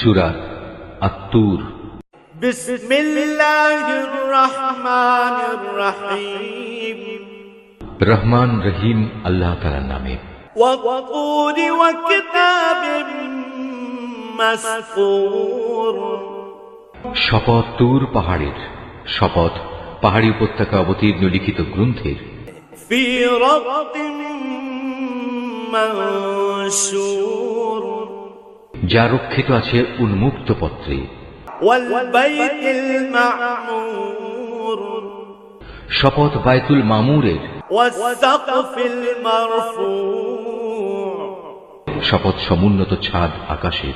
সুরা আত্তুর بسم الله الرحمن الرحيم রহমান রহিম আল্লাহ তালার নামে والطور وكتاب مسطور শপথ তুর পাহাড়ের শপথ পাহাড়ি উপত্যকা অবতীর্ণ লিখিত গ্রন্থের في رق منشور যা রক্ষিত আছে উন্মুক্ত পত্রে। শপথ বাইতুল মামুরের। শপথ সমুন্নত ছাদ আকাশের।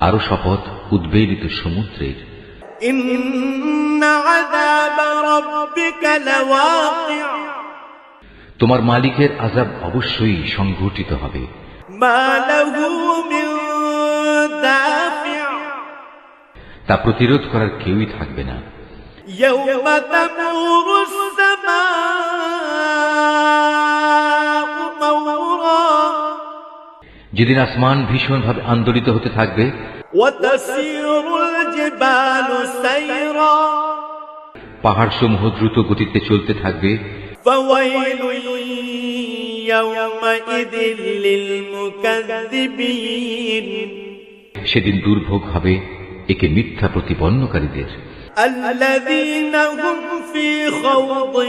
আরও শপথ উদ্বেলিত সমুদ্রের। ইন্না আযাব রাব্বিকা লাওয়াকি'আ। তোমার মালিকের আজাব অবশ্যই সংঘটিত হবে। তা প্রতিরোধ করার কেউই থাকবে না। যেদিন আসমান ভীষণভাবে আন্দোলিত হতে থাকবে পাহাড় সমূহ দ্রুত গতিতে চলতে থাকবে فويل يومئذ للمكذبين সেদিন দুর্ভোগ হবে একে মিথ্যা প্রতিপন্নকারীদের الذين هم في خوض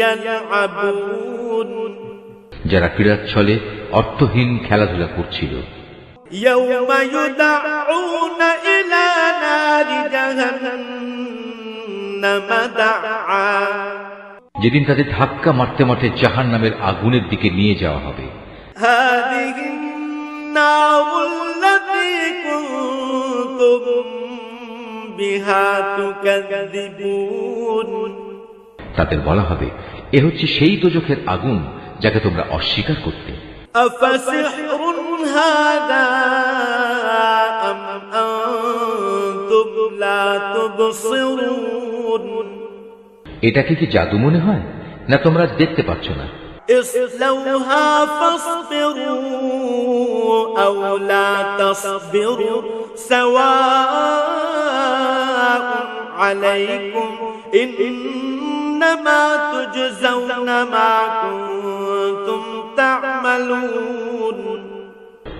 يلعبون যারা ক্রীড়াচ্ছলে অর্থহীন খেলাধুলা করছিল يوم يدعون إلى نار جهنم دعا যেদিন তাদের ধাক্কা মারতে মারতে জাহান নামের আগুনের দিকে নিয়ে যাওয়া হবে هذه النار التي كنتم بها تكذبون তাদের বলা হবে এ হচ্ছে সেই দোজখের আগুন যাকে তোমরা অস্বীকার করতে أفسحر هذا أم أنتم لا تبصرون এটাকে কি জাদু মনে হয়? না তোমরা দেখতে পাচ্ছ না?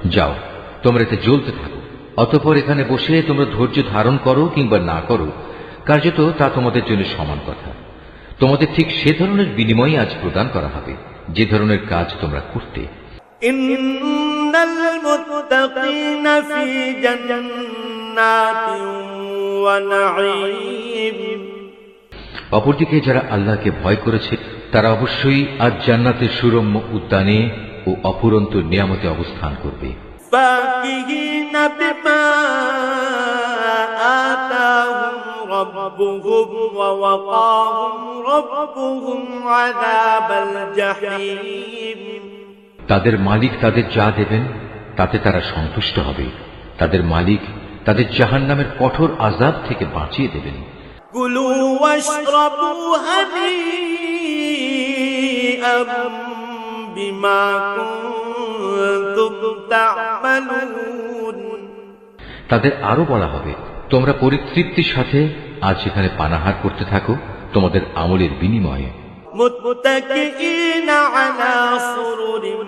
যাও তোমরা এতে জ্বলতে থাকো। অতপর এখানে বসে তোমরা ধৈর্য ধারণ করো কিংবা না করো। কার্যত তা তোমাদের জন্য সমান কথা। তোমাদের ঠিক সে ধরনের বিনিময় আজ প্রদান করা হবে। যে ধরনের কাজ তোমরা করতে। অপরদিকে যারা আল্লাহকে ভয় করেছে তারা অবশ্যই আজ জান্নাতের সুরম্য উদ্যানে ও অপুরন্ত নিয়ামতে অবস্থান করবে। ربهم ووقاهم ربهم عذاب الجحيم তাদের মালিক তাদের যা দেবেন তাতে তারা সন্তুষ্ট হবে তাদের মালিক তাদের জাহান নামের কঠোর আজাব থেকে বাঁচিয়ে দেবেন كلوا واشربوا هنيئا بما كنتم تعملون তাদের আরো বলা হবে তোমরা পরিতৃপ্তির সাথে আজ সেখানে পানাহার করতে থাকো তোমাদের আমলের বিনিময়ে متكئين على سرر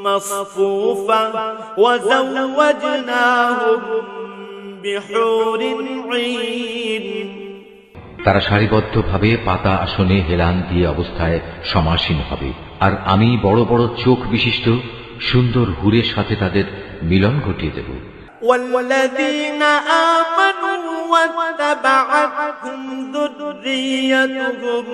مصفوفة وزوجناهم بحور عين তারা সারিবদ্ধভাবে পাতা আসনে হেলান দিয়ে অবস্থায় সমাসীন হবে আর আমি বড় বড় চোখ বিশিষ্ট সুন্দর হুরের সাথে তাদের মিলন ঘটিয়ে দেব والذين آمنوا واتبعتهم ذريتهم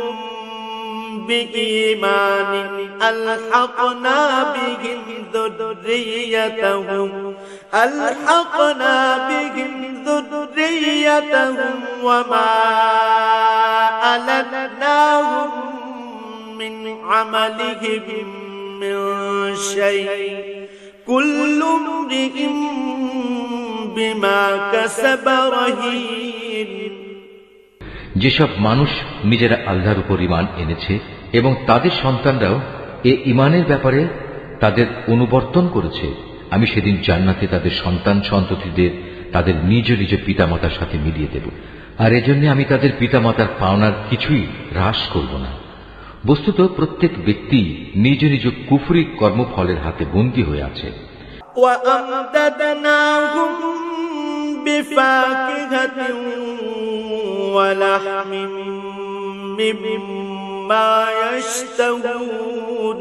بإيمان. ألحقنا بهم ذريتهم. ألحقنا بهم ذريتهم وما ألتناهم من عملهم من شيء. كل امرئ যেসব মানুষ নিজেরা আল্লাহর উপর ইমান এনেছে এবং তাদের সন্তানরাও এ ইমানের ব্যাপারে তাদের অনুবর্তন করেছে, আমি সেদিন জান্নাতে তাদের সন্তান সন্ততিদের তাদের নিজ নিজ পিতামাতার সাথে মিলিয়ে দেব। আর এজন্য আমি তাদের পিতামাতার পাওনার কিছুই হ্রাস করব না। বস্তুত প্রত্যেক ব্যক্তি নিজ নিজ কুফরি কর্মফলের হাতে বন্দী হয়ে আছে। وأمددناهم بفاكهة ولحم مما يشتهون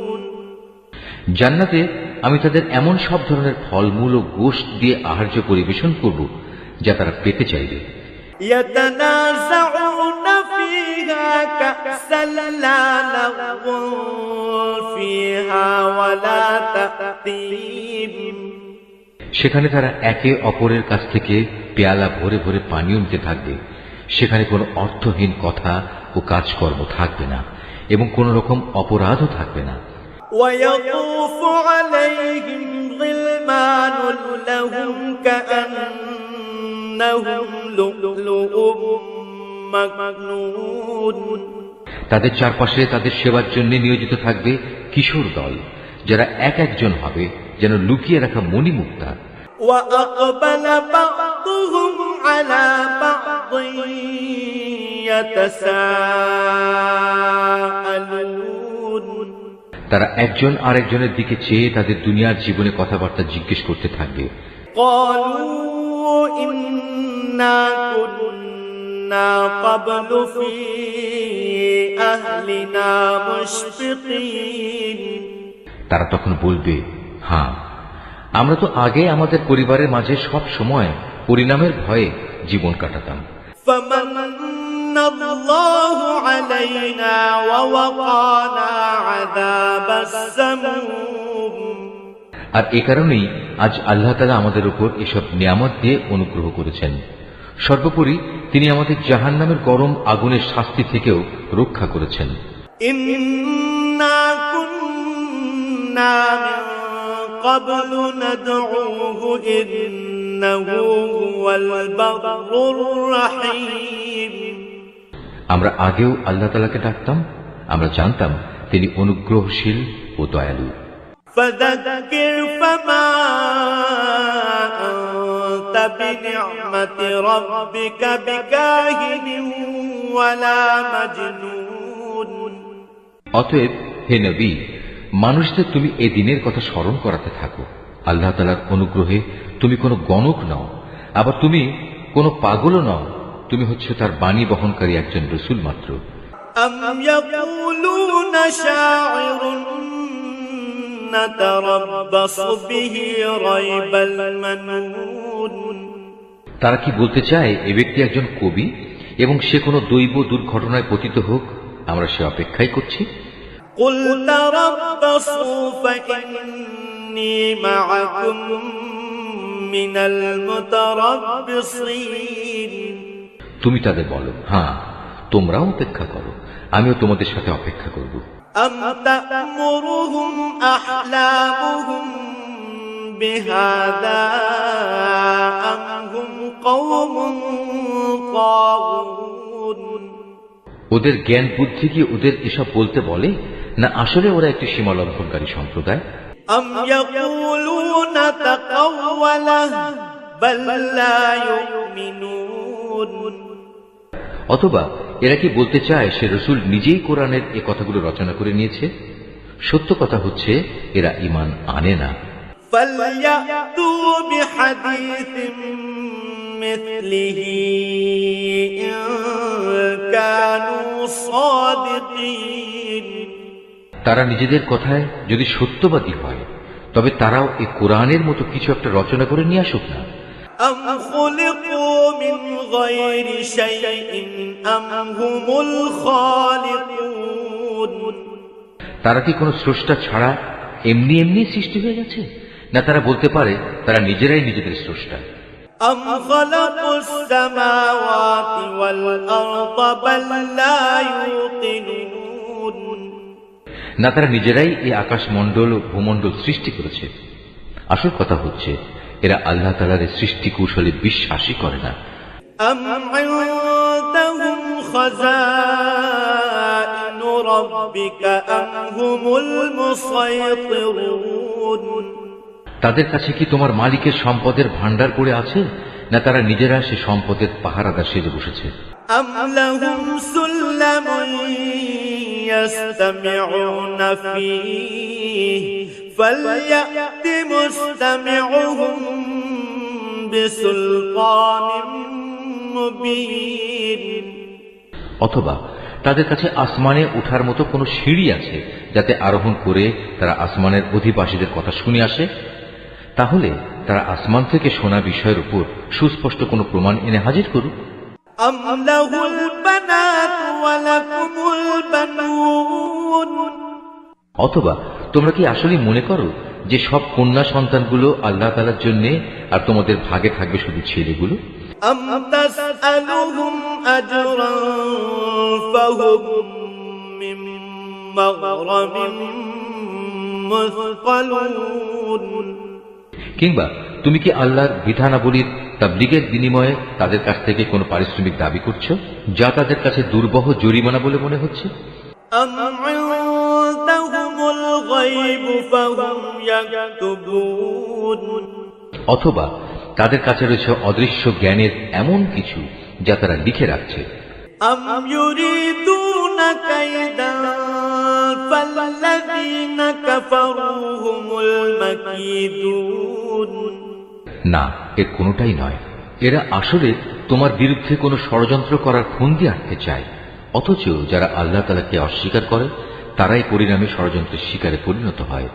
জান্নাতে আমি তাদের এমন সব ধরনের ফলমূল ও গোষ্ঠ দিয়ে আহার্য পরিবেশন করব যা তারা পেতে চাইবে يتنازعون فيها كأسا لا لغو فيها ولا تأثيم সেখানে তারা একে অপরের কাছ থেকে পেয়ালা ভরে ভরে পানীয় নিতে থাকবে। সেখানে কোনো অর্থহীন কথা ও কাজকর্ম থাকবে না এবং কোন রকম অপরাধও থাকবে না। তাদের চারপাশে তাদের সেবার জন্য নিয়োজিত থাকবে কিশোর দল যারা এক একজন হবে যেন লুকিয়ে রাখা মণিমুক্তা وأقبل بعضهم على بعض يتساءلون তারা একজন আরেকজনের দিকে চেয়ে তাদের দুনিয়ার জীবনে কথাবার্তা জিজ্ঞেস করতে থাকবে قالوا إنا كنا قبل في أهلنا مشفقين তারা তখন বলবে হ্যাঁ আমরা তো আগে আমাদের পরিবারের মাঝে সব সময় পরিণামের ভয়ে জীবন কাটাতাম। আর এ কারণেই আজ আল্লাহ তালা আমাদের উপর এসব নিয়ামত দিয়ে অনুগ্রহ করেছেন। সর্বোপরি তিনি আমাদের জাহান নামের গরম আগুনের শাস্তি থেকেও রক্ষা করেছেন। قبل ندعوه إنه هو البر الرحيم আমরা আগেও আল্লাহ তালাকে ডাকতাম আমরা জানতাম তিনি অনুগ্রহশীল ও দয়ালু فذكر فما أنت بنعمة ربك بكاهن ولا مجنون অতএব হে নবী মানুষদের তুমি এ দিনের কথা স্মরণ করাতে থাকো। আল্লাহ তালার অনুগ্রহে তুমি কোনো গণক নও আবার তুমি কোনো পাগলও নও তুমি হচ্ছে তার বাণী বহনকারী একজন রসুল মাত্র। তারা কি বলতে চায় এ ব্যক্তি একজন কবি এবং সে কোনো দৈব দুর্ঘটনায় পতিত হোক আমরা সে অপেক্ষাই করছি? قل تربصوا فإني معكم من المتربصين তুমি তাদের বলো হ্যাঁ তোমরাও অপেক্ষা করো আমিও তোমাদের সাথে অপেক্ষা করব أم تأمرهم أحلامهم بهذا أم هم قوم طاغون ওদের জ্ঞান বুদ্ধি কি ওদের এসব বলতে বলে না আসলে ওরা একটি সীমা লঙ্ঘনকারী সম্প্রদায় أم يقولون تقوله بل لا يؤمنون অথবা এরা কি বলতে চায় সে রসুল নিজেই কোরআনের এ কথাগুলো রচনা করে নিয়েছে সত্য কথা হচ্ছে এরা ইমান আনে না فليأتوا بحديث مثله إن كانوا صادقين তারা নিজেদের কথায় যদি সত্যবাদী হয় তবে তারাও এই কোরআনের মতো কিছু একটা রচনা করে নিয়ে আসুক না أم خلقوا من غير شيء أم هم الخالقون তারা কি কোনো স্রষ্টা ছাড়া এমনি এমনি সৃষ্টি হয়ে গেছে না তারা বলতে পারে তারা নিজেরাই নিজেদের স্রষ্টা أم خلقوا السماوات والأرض بل لا يوقنون না তারা নিজেরাই এই আকাশমণ্ডল ও ভূমণ্ডল সৃষ্টি করেছে। আসল কথা হচ্ছে এরা আল্লাহ তালার সৃষ্টি কৌশলে বিশ্বাসই করে না। তাদের কাছে কি তোমার মালিকের সম্পদের ভান্ডার করে আছে না তারা নিজেরা সে সম্পদের পাহারাদা সেজে বসেছে? আমলাহুম সুল্লামুন يستمعون فيه فليأت مستمعهم بسلطان مبين অথবা তাদের কাছে আসমানে ওঠার মতো কোনো সিঁড়ি আছে যাতে আরোহণ করে তারা আসমানের অধিবাসীদের কথা শুনে আসে তাহলে তারা আসমান থেকে শোনা বিষয়ের উপর সুস্পষ্ট কোনো প্রমাণ এনে হাজির করুক অথবা তোমরা কি আসলে মনে করো যে সব কন্যা সন্তানগুলো আল্লাহ তালার জন্য আর তোমাদের ভাগে থাকবে শুধু ছেলেগুলো? কিংবা তুমি কি আল্লাহর বিধানাবলীর তাবলিগের বিনিময়ে তাদের কাছ থেকে কোনো পারিশ্রমিক দাবি করছ যা তাদের কাছে দুর্বহ জরিমানা বলে মনে হচ্ছে? অথবা তাদের কাছে রয়েছে অদৃশ্য জ্ঞানের এমন কিছু যা তারা লিখে রাখছে। না এর কোনোটাই নয়। এরা আসলে তোমার বিরুদ্ধে কোনো ষড়যন্ত্র করার ফন্দি আটকে চায় অথচ যারা আল্লাহ তালাকে অস্বীকার করে তারাই পরিণামে ষড়যন্ত্রের শিকারে পরিণত হয়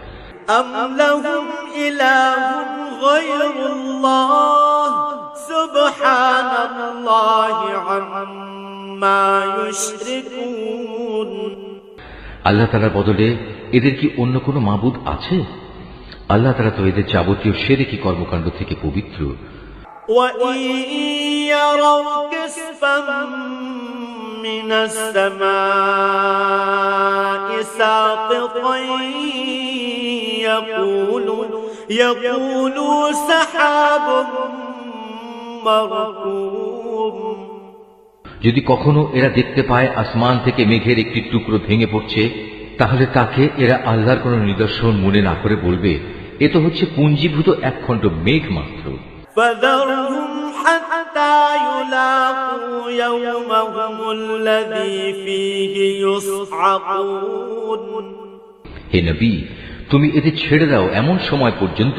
أم لهم إله غير الله سبحان الله عما يشركون আল্লাহ তালার বদলে এদের কি অন্য কোনো মাবুদ আছে আল্লাহ তালা তো এদের যাবতীয় সেরেকি কর্মকাণ্ড থেকে পবিত্র وإن يروا كسفا من السماء ساقطا يقولوا يقولوا سحاب مركوم যদি কখনো এরা দেখতে পায় আসমান থেকে মেঘের একটি টুকরো ভেঙে পড়ছে তাহলে তাকে এরা আল্লাহর কোনো নিদর্শন মনে না করে বলবে এ তো হচ্ছে পুঞ্জীভূত একখণ্ড মেঘ মাত্র فذرهم حتى يلاقوا يومهم الذي فيه يصعقون হে নবী তুমি এদের ছেড়ে দাও এমন সময় পর্যন্ত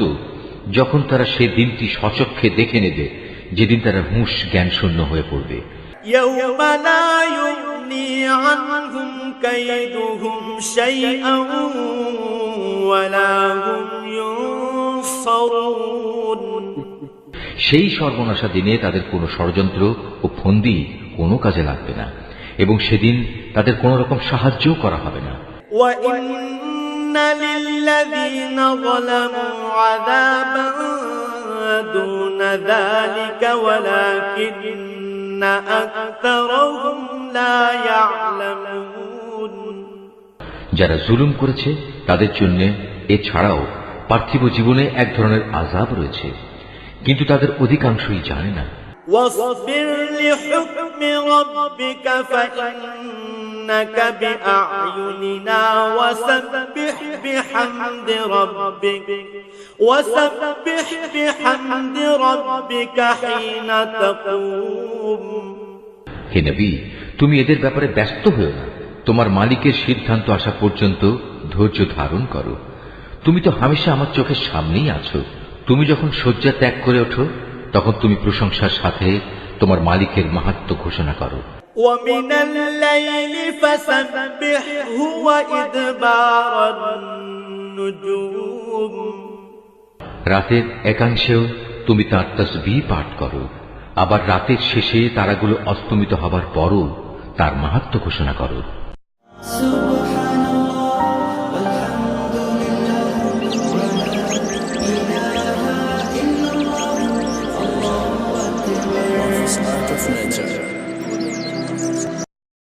যখন তারা সে দিনটি সচক্ষে দেখে নেবে যেদিন তারা হুঁশ জ্ঞান শূন্য হয়ে পড়বে يوم لا يغني عنهم সেই সর্বনাশা দিনে তাদের কোনো ষড়যন্ত্র ও ফন্দি কোনো কাজে লাগবে না এবং সেদিন তাদের কোন রকম সাহায্যও করা হবে না। যারা জুলুম করেছে তাদের জন্য এ ছাড়াও পার্থিব জীবনে এক ধরনের আজাব রয়েছে। কিন্তু তাদের অধিকাংশই জানে না। হে নবী তুমি এদের ব্যাপারে ব্যস্ত হও না। তোমার মালিকের সিদ্ধান্ত আসা পর্যন্ত ধৈর্য ধারণ করো। তুমি তো হামেশা আমার চোখের সামনেই আছো। তুমি যখন শয্যা ত্যাগ করে ওঠো তখন তুমি প্রশংসার সাথে তোমার মালিকের মাহাত্ম ঘোষণা করো ومن الليل فسبحه وإدبار النجوم রাতের একাংশেও তুমি তার তসবি পাঠ করো আবার রাতের শেষে তারাগুলো অস্তমিত হবার পরও তার মাহাত্ম ঘোষণা করো سبحان